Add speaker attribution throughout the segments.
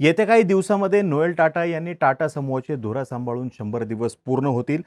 Speaker 1: येत्या काही दिवसामध्ये नोएल टाटा यांनी टाटा समूहाचे धुरा सांभाळून शंभर दिवस पूर्ण होतील.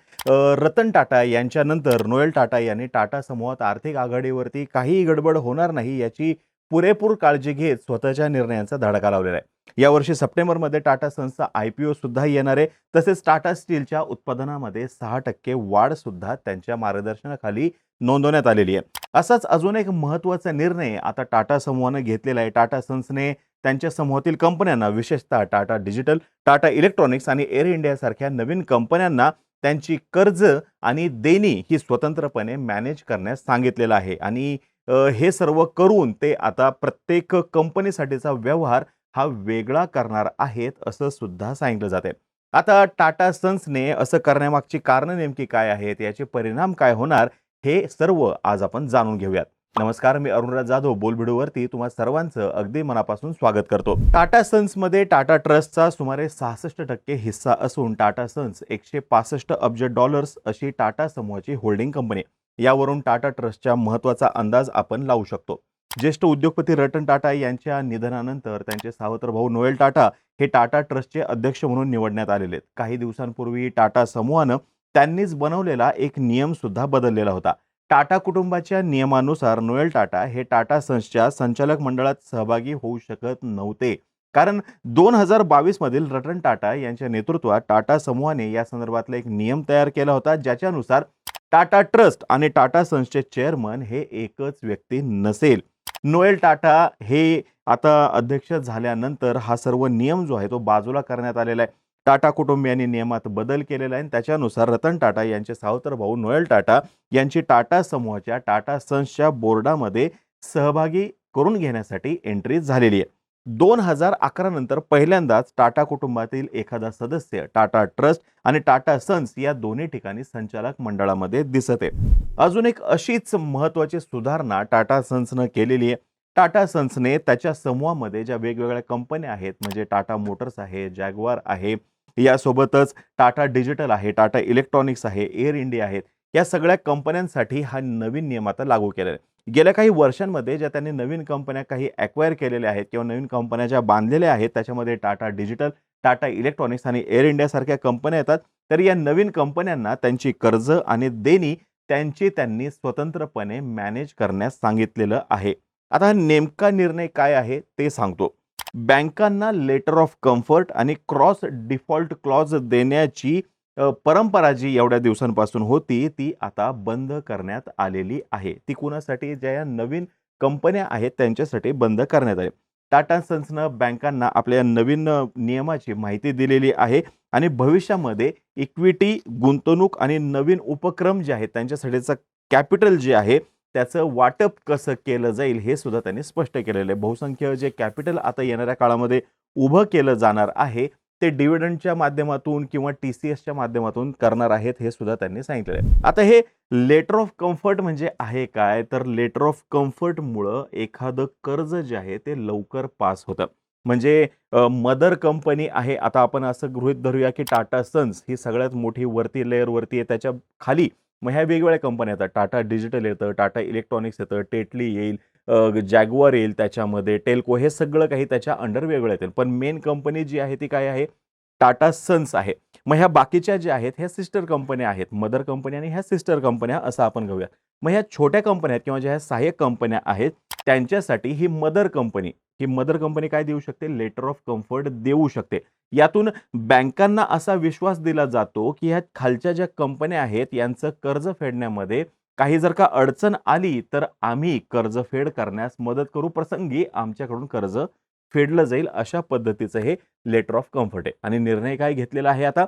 Speaker 1: रतन टाटा यांच्यानंतर नोएल टाटा यांनी टाटा समूहात आर्थिक आघाडीवरती काहीही गडबड होणार नाही याची पुरेपूर काळजी घेत स्वतःच्या निर्णयांचा धडका लावलेला आहे. यावर्षी सप्टेंबरमध्ये टाटा सन्सचा आय पी ओसुद्धा सुद्धा येणार आहे. तसेच टाटा स्टीलच्या उत्पादनामध्ये सहा टक्के वाढ सुद्धा त्यांच्या मार्गदर्शनाखाली नोंदवण्यात आलेली आहे. असाच अजून एक महत्त्वाचा निर्णय आता टाटा समूहानं घेतलेला आहे. टाटा सन्सने त्यांच्या समूहातील कंपन्यांना विशेषतः टाटा डिजिटल टाटा इलेक्ट्रॉनिक्स आणि एअर इंडियासारख्या नवीन कंपन्यांना त्यांची कर्ज आणि देणी ही स्वतंत्रपणे मॅनेज करण्यास सांगितलेलं आहे. आणि हे सर्व करून ते आता प्रत्येक कंपनीसाठीचा व्यवहार हा वेगळा करणार आहेत असं सुद्धा सांगितलं जाते आता टाटा सन्सने असं करण्यामागची कारणं नेमकी काय आहेत याचे परिणाम काय होणार हे सर्व आज आपण जाणून घेऊयात. नमस्कार मी अरुणराज जाधव बोलबिडूवरती तुम्हा सर्वांचं अगदी मनापासून स्वागत करतो. टाटा सन्समध्ये टाटा ट्रस्टचा सुमारे सहासष्ट टक्के हिस्सा असून टाटा सन्स एकशे पासष्ट अब्ज डॉलर्स अशी टाटा समूहाची होल्डिंग कंपनी यावरून टाटा ट्रस्टच्या महत्त्वाचा अंदाज आपण लावू शकतो. ज्येष्ठ उद्योगपती रतन टाटा यांच्या निधनानंतर त्यांचे सावत्र भाऊ नोएल टाटा हे टाटा ट्रस्टचे अध्यक्ष म्हणून निवडण्यात आलेले. आहेत काही दिवसांपूर्वी टाटा समूहानं त्यांनीच बनवलेला एक नियम सुद्धा बदललेला होता. टाटा कुटुंबाच्या नियमानुसार नोएल टाटा हे टाटा सन्सच्या संचालक मंडळात सहभागी होऊ शकत नव्हते. कारण दोन हजार बावीस मधील रतन टाटा यांच्या नेतृत्वात टाटा समूहाने या संदर्भातला एक नियम तयार केला होता ज्याच्यानुसार टाटा ट्रस्ट आणि टाटा सन्सचे चेअरमन हे एकच व्यक्ती नसेल. नोएल टाटा हे आता अध्यक्ष झाल्यानंतर हा सर्व नियम जो आहे तो बाजूला करण्यात आलेला आहे. टाटा कुटुंबियांनी नियमात बदल केलेला आहे आणि त्याच्यानुसार रतन टाटा यांचे सावतर भाऊ नोएल टाटा यांची टाटा समूहाच्या टाटा सन्सच्या बोर्डामध्ये सहभागी करून घेण्यासाठी एंट्री झालेली आहे. दोन हजार अकरा नंतर पहिल्यांदाच टाटा कुटुंबातील एखादा सदस्य टाटा ट्रस्ट आणि टाटा सन्स या दोन्ही ठिकाणी संचालक मंडळामध्ये दिसत आहे अजून एक अशीच महत्वाची सुधारणा टाटा सन्सनं केलेली आहे. टाटा सन्सने त्याच्या समूहामध्ये ज्या वेगवेगळ्या कंपन्या आहेत म्हणजे टाटा मोटर्स आहे जॅगवार आहे यासोबतच टाटा डिजिटल आहे टाटा इलेक्ट्रॉनिक्स आहे एअर इंडिया आहेत या सगळ्या कंपन्यांसाठी हा नवीन नियम आता लागू केलेला आहे. गेल्या काही वर्षांमध्ये ज्या त्यांनी नवीन कंपन्या काही ॲक्वायर केलेल्या आहेत किंवा नवीन कंपन्या ज्या बांधलेल्या आहेत त्याच्यामध्ये टाटा डिजिटल टाटा इलेक्ट्रॉनिक्स आणि एअर इंडियासारख्या कंपन्या येतात. तर या नवीन कंपन्यांना त्यांची कर्ज आणि देणी त्यांची त्यांनी स्वतंत्रपणे मॅनेज करण्यास सांगितलेलं आहे. आता नेमका निर्णय काय आहे ते सांगतो. बँकांना लेटर ऑफ कम्फर्ट आणि क्रॉस डिफॉल्ट क्लॉज देण्याची परंपरा जी एवढ्या दिवसांपासून होती ती आता बंद करण्यात आलेली आहे. ती कुणासाठी? ज्या या नवीन कंपन्या आहेत त्यांच्यासाठी बंद करण्यात आली. टाटा सन्सनं बँकांना आपल्या या नवीन नियमाची माहिती दिलेली आहे आणि भविष्यामध्ये इक्विटी गुंतवणूक आणि नवीन उपक्रम जे आहेत त्यांच्यासाठीचं कॅपिटल जे आहे त्याचं वाटप कसं केलं जाईल हे सुद्धा त्यांनी स्पष्ट केलेलं आहे. बहुसंख्य जे कॅपिटल आता येणाऱ्या काळामध्ये उभं केलं जाणार आहे ते डिव्हिडंडच्या माध्यमातून किंवा टी सी एसच्या माध्यमातून करणार आहेत हे सुद्धा त्यांनी सांगितलेलं आहे. आता हे लेटर ऑफ कम्फर्ट म्हणजे आहे काय? तर लेटर ऑफ कम्फर्टमुळं एखादं कर्ज जे आहे ते लवकर पास होतं. म्हणजे मदर कंपनी आहे आता आपण असं गृहित धरूया की टाटा सन्स ही सगळ्यात मोठी वरती लेअरवरती आहे त्याच्याखाली मग ह्या वेगवेगळ्या कंपन्या येतात. टाटा डिजिटल येतं टाटा इलेक्ट्रॉनिक्स येतं टेटली येईल जॅगवार येईल त्याच्यामध्ये टेल्को हे सगळं काही त्याच्या अंडर वेगळं येतील पण मेन कंपनी जी आहे ती काय आहे? टाटा सन्स आहे. मग ह्या बाकीच्या ज्या आहेत ह्या सिस्टर कंपन्या आहेत मदर कंपन्या आणि ह्या सिस्टर कंपन्या असं आपण घेऊयात. मग ह्या छोट्या कंपन्या आहेत किंवा ज्या ह्या सहाय्यक कंपन्या आहेत त्यांच्यासाठी ही मदर कंपनी ही मदर कंपनी काय देऊ शकते? लेटर ऑफ कम्फर्ट देऊ शकते. यातून बँकांना असा विश्वास दिला जातो की ह्या खालच्या ज्या कंपन्या आहेत यांचं कर्ज फेडण्यामध्ये काही जर का अडचण आली तर आम्ही कर्ज फेड करण्यास मदत करू. प्रसंगी आमच्याकडून कर्ज फेडलं जाईल अशा पद्धतीचं हे लेटर ऑफ कम्फर्ट आहे. आणि निर्णय काय घेतलेला आहे आता?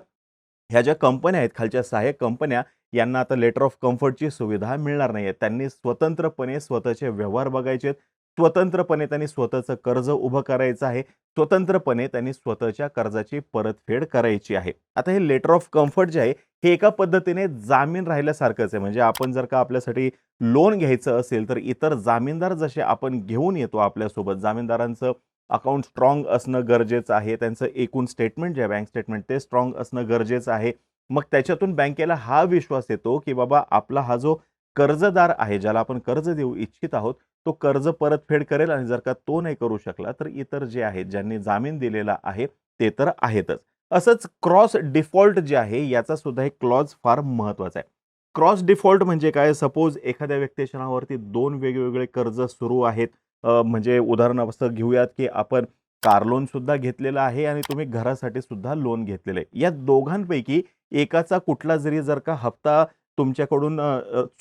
Speaker 1: ह्या ज्या कंपन्या आहेत खालच्या सहाय्यक कंपन्या यांना आता लेटर ऑफ कम्फर्टची सुविधा मिळणार नाही आहे त्यांनी स्वतंत्रपणे स्वतःचे व्यवहार बघायचे आहेत. स्वतंत्रपणे त्यांनी स्वतःचं कर्ज उभं करायचं आहे. स्वतंत्रपणे त्यांनी स्वतःच्या कर्जाची परतफेड करायची आहे. आता हे लेटर ऑफ कम्फर्ट जे आहे हे एका पद्धतीने जामीन राहिल्यासारखंच आहे. म्हणजे आपण जर का आपल्यासाठी लोन घ्यायचं असेल तर इतर जामीनदार जसे आपण घेऊन येतो आपल्यासोबत जामीनदारांचं अकाउंट स्ट्रॉंग असणं गरजेचं आहे. त्यांचं एकूण स्टेटमेंट जे आहे बँक स्टेटमेंट ते स्ट्रॉंग असणं गरजेचं आहे. मग त्याच्यातून बँकेला हा विश्वास येतो की बाबा आपला हा जो कर्जदार आहे ज्याला आपण कर्ज देऊ इच्छित आहोत तो कर्ज परतफेड करेल आणि जर का तो नाही करू शकला तर इतर जे आहेत ज्यांनी जामीन दिलेला आहे ते तर आहेतच. असंच क्रॉस डिफॉल्ट जे आहे याचा सुद्धा एक क्लॉज फार महत्त्वाचा आहे. क्रॉस डिफॉल्ट म्हणजे काय? सपोज एखाद्या व्यक्तीच्या नावावरती दोन वेगवेगळे कर्ज सुरू आहेत. म्हणजे म्हणजे उदाहरणार्थ घेऊयात की आपण कार लोन सुद्धा घेतलेलं आहे आणि तुम्ही घरासाठी सुद्धा लोन घेतलेलं आहे. या दोघांपैकी एकाचा कुठला जरी जर का हप्ता तुमच्याकडून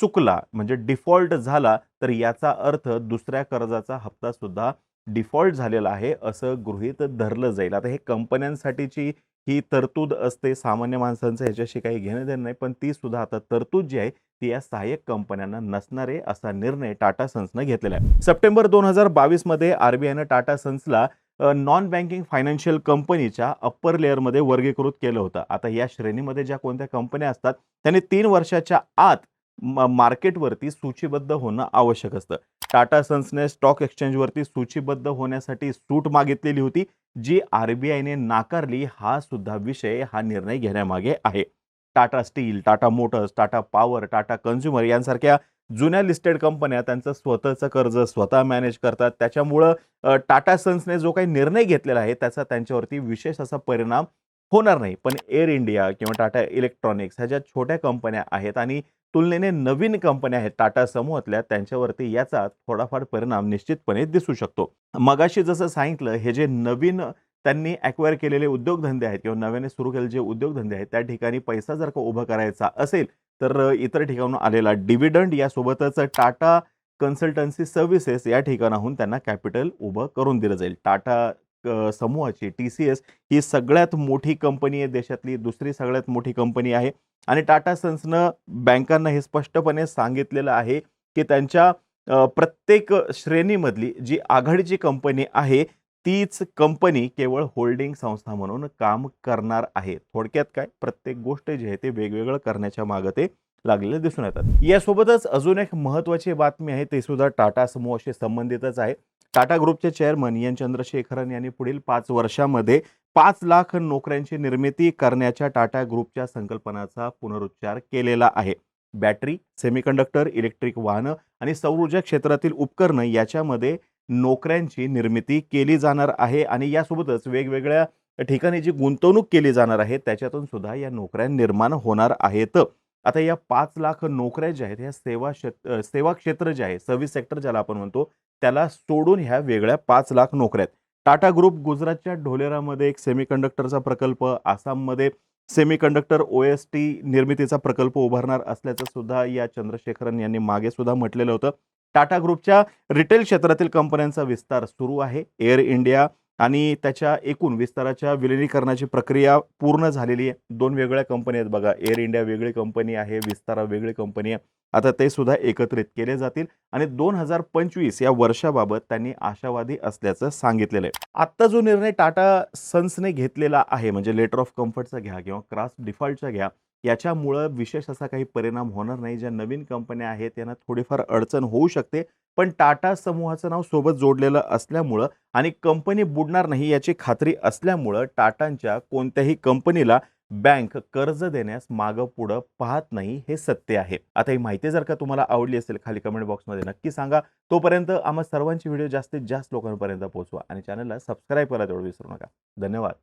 Speaker 1: चुकला म्हणजे डिफॉल्ट झाला तर याचा अर्थ दुसऱ्या कर्जाचा हप्ता सुद्धा डिफॉल्ट झालेला आहे असं गृहीत धरलं जाईल. आता हे कंपन्यांसाठीची ही तरतूद असते सामान्य माणसांचं ह्याच्याशी काही घेणं देणं नाही पण ती सुद्धा आता तरतूद जी आहे ती या सहाय्यक कंपन्यांना नसणार आहे असा निर्णय टाटा सन्सनं घेतलेला आहे. सप्टेंबर दोन हजार बावीसमध्ये आरबीआयनं टाटा सन्सला नॉन बँकिंग फायनान्शियल कंपनीच्या अप्पर लेअरमध्ये वर्गीकृत केलं होतं. आता या श्रेणीमध्ये ज्या कोणत्या कंपन्या असतात त्यांनी तीन वर्षाच्या आत मार्केटवरती सूचीबद्ध होणं आवश्यक असतं. टाटा सन्सने स्टॉक एक्सचेंजवरती सूचीबद्ध होण्यासाठी सूट मागितलेली होती जी आर बी आयने नाकारली हा सुद्धा विषय हा निर्णय घेण्यामागे आहे. Tata Steel Tata Motors Tata Power Tata Consumer यांसारख्या जुन्या लिस्टेड कंपन्या त्यांचं स्वतःचं कर्ज स्वतः मॅनेज करतात. त्याच्यामुळं टाटा सन्सने जो काही निर्णय घेतलेला आहे त्याचा त्यांच्यावरती विशेष असा परिणाम होणार नाही. पण एअर इंडिया किंवा टाटा इलेक्ट्रॉनिक्स ह्या ज्या छोट्या कंपन्या आहेत आणि तुलनेने नवीन कंपन्या आहेत टाटा समूहातल्या त्यांच्यावरती याचा थोडाफार परिणाम निश्चितपणे दिसू शकतो. मगाशी जसं सांगितलं हे जे नवीन त्यांनी अक्वायर केलेले उद्योगधंदे आहेत किंवा नव्याने सुरू केलेले जे उद्योगधंदे आहेत त्या ठिकाणी पैसा जर का उभा करायचा असेल तर इतर ठिकाणून आलेला डिव्हिडंड यासोबतच टाटा कन्सल्टन्सी सर्व्हिसेस या ठिकाणाहून त्यांना कॅपिटल उभं करून दिलं जाईल. टाटा समूहाची टी सी एस ही सगळ्यात मोठी कंपनी आहे देशातली दुसरी सगळ्यात मोठी कंपनी आहे. आणि टाटा सन्सनं बँकांना हे स्पष्टपणे सांगितलेलं आहे की त्यांच्या प्रत्येक श्रेणीमधली जी आघाडीची कंपनी आहे तीच कंपनी केवळ होल्डिंग संस्था म्हणून काम करणार आहे. थोडक्यात काय? प्रत्येक गोष्ट जी आहे ते वेगवेगळं करण्याच्या मागे ते लागलेले दिसून येतात. यासोबतच अजून एक महत्वाची बातमी आहे ते सुद्धा टाटा समूहाशी संबंधितच आहे. टाटा ग्रुपचे चेअरमन एन चंद्रशेखरन यांनी पुढील पाच वर्षामध्ये पाच लाख नोकऱ्यांची निर्मिती करण्याच्या टाटा ग्रुपच्या संकल्पनाचा पुनरुच्चार केलेला आहे. बॅटरी सेमीकंडक्टर इलेक्ट्रिक वाहनं आणि सौर ऊर्जा क्षेत्रातील उपकरणं याच्यामध्ये नोकऱ्यांची निर्मिती केली जाणार आहे आणि यासोबतच वेगवेगळ्या ठिकाणी जी गुंतवणूक केली जाणार आहे त्याच्यातून सुद्धा या नोकऱ्या निर्माण होणार आहेत. आता या पाच लाख नोकऱ्या ज्या आहेत ह्या सेवा क्षेत्र सेवा क्षेत्र जे आहे सर्व्हिस सेक्टर ज्याला आपण म्हणतो त्याला सोडून ह्या वेगळ्या पाच लाख नोकऱ्या आहेत. टाटा ग्रुप गुजरातच्या ढोलेरामध्ये एक सेमीकंडक्टरचा प्रकल्प आसाममध्ये सेमीकंडक्टर ओ एस टी निर्मितीचा प्रकल्प उभारणार असल्याचं सुद्धा या चंद्रशेखरन यांनी मागे सुद्धा म्हटलेलं होतं. टाटा ग्रुपच्या रिटेल क्षेत्रातील कंपन्यांचा विस्तार सुरू आहे. एअर इंडिया आणि त्याच्या एकूण विस्ताराच्या विलिनीकरणाची प्रक्रिया पूर्ण झालेली आहे. दोन वेगळ्या कंपनी आहेत बघा. एअर इंडिया वेगळी कंपनी आहे. विस्तारा वेगळी कंपनी आहे. आता ते सुद्धा एकत्रित केले जातील आणि दोन हजार पंचवीस या वर्षाबाबत त्यांनी आशावादी असल्याचं सांगितलेलं आहे. आत्ता जो निर्णय टाटा सन्सने घेतलेला आहे म्हणजे लेटर ऑफ कम्फर्टचा घ्या किंवा क्रास डिफॉल्टचा घ्या याच्यामुळं विशेष असा काही परिणाम होणार नाही. ज्या नवीन कंपन्या आहेत त्यांना थोडीफार अडचण होऊ शकते. पण टाटा समूहाचं नाव सोबत जोडलेलं असल्यामुळं आणि कंपनी बुडणार नाही याची खात्री असल्यामुळं टाटांच्या कोणत्याही कंपनीला बँक कर्ज देण्यास मागं पुढं पाहत नाही हे सत्य आहे. आता ही माहिती जर का तुम्हाला आवडली असेल खाली कमेंट बॉक्समध्ये नक्की सांगा. तोपर्यंत आम्हा सर्वांची व्हिडिओ जास्तीत जास्त लोकांपर्यंत पोहोचवा आणि चॅनलला सबस्क्राईब करायला तेवढं विसरू नका. धन्यवाद.